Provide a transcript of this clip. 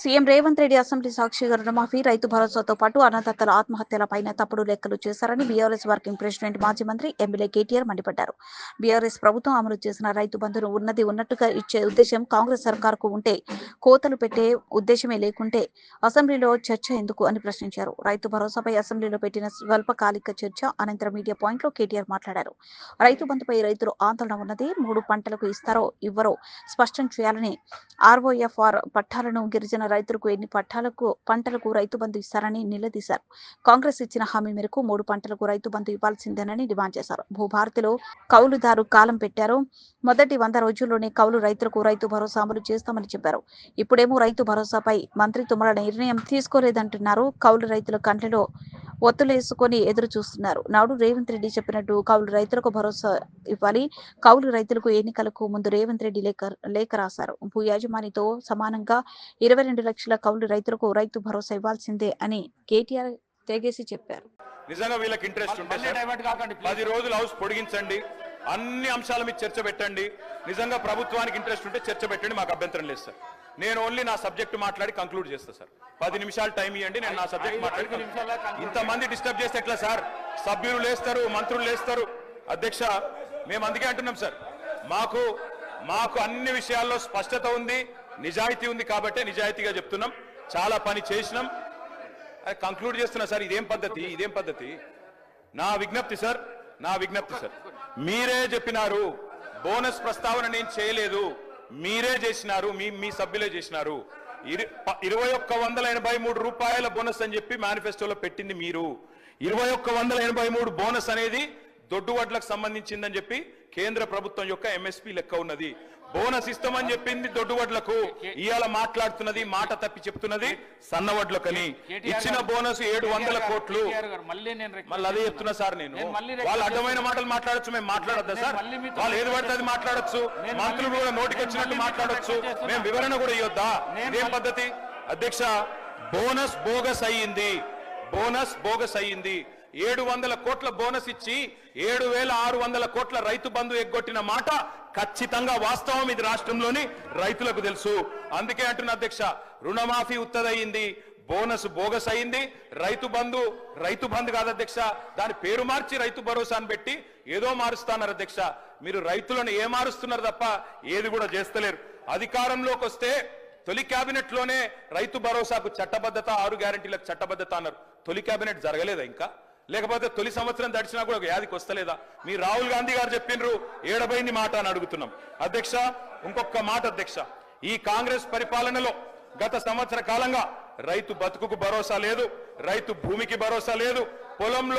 CM Revanth Reddy assembly సాక్షిగా రుణమాఫీ రైతు భరోసాతో పాటు అన్నదాతల ఆత్మహత్యలపైన తప్పుడు లెక్కలు చేశారని బీఆర్ఎస్ వర్కింగ్ ప్రెసిడెంట్ మాజీ మంత్రి ఎమ్మెల్యే కేటీఆర్ మండిపడ్డారు. బీఆర్ఎస్ ప్రభుత్వం అమలు చేసిన రైతు బంధును ఉన్నది ఉన్నట్టుగా ఇచ్చే ఉద్దేశం కాంగ్రెస్ సర్కార్కు ఉంటే కోతలు పెట్టే ఉద్దేశమే లేకుంటే అసెంబ్లీలో చర్చ ఎందుకు అని ప్రశ్నించారు. రైతు భరోసాపై అసెంబ్లీలో పెట్టిన స్వల్పకాలిక చర్చ అనంతరం మీడియా పాయింట్లో కేటీఆర్ మాట్లాడారు. రైతు బంధుపై రైతులు ఆందోళన ఉన్నది మూడు పంటలకు ఇస్తారో ఇవ్వరో స్పష్టం చేయాలని ఆర్ఓఎఫ్ఆర్ పట్టాలను గిరిజన రైతులకు ఎన్ని పట్టాలకు పంటలకు రైతు బంధు ఇస్తారని నిలదీశారు. కాంగ్రెస్ ఇచ్చిన హామీ మేరకు మూడు పంటలకు రైతు బంధు ఇవ్వాల్సిందేనని డిమాండ్ చేశారు. భూభారతిలో కౌలుదారు కాలం పెట్టారు. మొదటి వంద రోజుల్లోనే కౌలు రైతులకు రైతు భరోసా అమలు చేస్తామని చెప్పారు. ఇప్పుడేమో రైతు భరోసాపై మంత్రి తుమ్మల నిర్ణయం తీసుకోలేదంటున్నారు. కౌలు రైతుల కంటలో ఒత్తులేసుకొని ఎదురు చూస్తున్నారు. నాడు రేవంత్ రెడ్డి చెప్పినట్టు కౌలు రైతులకు భరోసా ఇవ్వాలి. కౌలు రైతులకు ఎన్నికలకు ముందు రేవంత్ రెడ్డి లేఖ లేఖ రాశారు. భూ యాజమానితో సమానంగా ఇరవై రెండు లక్షల కౌలు రైతులకు రైతు భరోసా ఇవ్వాల్సిందే అని కేటీఆర్ తెగేసి చెప్పారు. నిజంగా వీళ్ళకి ఇంట్రెస్ట్ ఉంటే మళ్ళీ సార్, డైవర్ట్ కాకండి ప్లీజ్. పది రోజులు హౌస్ పొడిగించండి. అన్ని అంశాల మీద చర్చ పెట్టండి. నిజంగా ప్రభుత్వానికి ఇంట్రెస్ట్ ఉంటే చర్చ పెట్టండి మాకు అభ్యంతరం లేదు సార్. నేను ఓన్లీ నా సబ్జెక్ట్ మాట్లాడి కంక్లూడ్ చేస్తా సార్. పది నిమిషాలు టైం ఇవ్వండి నేను నా సబ్జెక్ట్ మాట్లాడి ఇంతమంది డిస్టర్బ్ చేస్తే ఎట్లా సార్? సభ్యులు లేస్తారు మంత్రులు లేస్తారు. అధ్యక్ష మేము అందుకే అంటున్నాం సార్. మాకు మాకు అన్ని విషయాల్లో స్పష్టత ఉంది నిజాయితీ ఉంది కాబట్టే నిజాయితీగా చెప్తున్నాం. చాలా పని చేసినాం. కంక్లూడ్ చేస్తున్నా సార్ ఇదేం పద్ధతి? ఇదేం పద్ధతి? నా విజ్ఞప్తి సార్ నా విజ్ఞప్తి సార్. మీరే చెప్పినారు. బోనస్ ప్రస్తావన నేను చేయలేదు. మీరే చేసినారు. మీ మీ సభ్యులే చేసినారు. ఇరు- ఇరవై ఒక్క వందల ఎనభై మూడు రూపాయల బోనస్ అని చెప్పి మేనిఫెస్టోలో పెట్టింది మీరు. ఇరవై ఒక్క వందల ఎనభై మూడు బోనస్ అనేది దొడ్డు వడ్లకు సంబంధించిందని చెప్పి కేంద్ర ప్రభుత్వం యొక్క ఎంఎస్పి లెక్క ఉన్నది. బోనస్ ఇస్తామని చెప్పింది దొడ్డు వడ్లకు ఇవాళ మాట్లాడుతున్నది మాట తప్పి చెప్తున్నది సన్న వడ్లకని కేటీఆర్ ఇచ్చిన బోనస్ ఏడు వందల కోట్లు. మళ్ళీ అదే చెప్తున్నా సార్ నేను. వాళ్ళు అడ్డమైన మాటలు మాట్లాడొచ్చు మేము మాట్లాడద్దా సార్? వాళ్ళు ఏది పడితే అది మాట్లాడొచ్చు. మంత్రులు కూడా నోటికి వచ్చినట్టు మాట్లాడొచ్చు. మేము వివరణ కూడా ఇవ్వద్దా? మళ్ళీ- పద్ధతి? అధ్యక్ష బోనస్ బోగస్ అయ్యింది. బోనస్ బోగస్ అయ్యింది. ఏడు వందల కోట్ల బోనస్ ఇచ్చి ఏడు వేల ఆరు వందల కోట్ల రైతు బంధు ఎగ్గొట్టిన మాట ఖచ్చితంగా వాస్తవం ఇది రాష్ట్రంలోని రైతులకు తెలుసు. అందుకే అంటున్న అధ్యక్ష రుణమాఫీ ఉత్తదయ్యింది బోనస్ బోగస్ అయింది రైతు బంధు రైతు బంధు కాదు అధ్యక్ష దాని పేరు మార్చి రైతు భరోసాను పెట్టి ఏదో మారుస్తున్నారు అధ్యక్ష. మీరు రైతులను ఏ మారుస్తున్నారు తప్ప ఏది కూడా చేస్తలేరు. అధికారంలోకి వస్తే తొలి కేబినెట్లోనే రైతు భరోసాకు చట్టబద్ధత ఆరు గ్యారంటీలకు చట్టబద్ధత అన్నారు. తొలి కేబినెట్ జరగలేదా ఇంకా? లేకపోతే తొలి సంవత్సరం దడిచినా కూడా ఒక యాదికి వస్తలేదా? మీ రాహుల్ గాంధీ గారు చెప్పిండ్రు ఏడబైంది మాట అని అడుగుతున్నాం. అధ్యక్ష ఇంకొక మాట అధ్యక్ష. ఈ కాంగ్రెస్ పరిపాలనలో గత సంవత్సర కాలంగా రైతు బతుకుకు భరోసా లేదు రైతు భూమికి భరోసా లేదు పొలంలో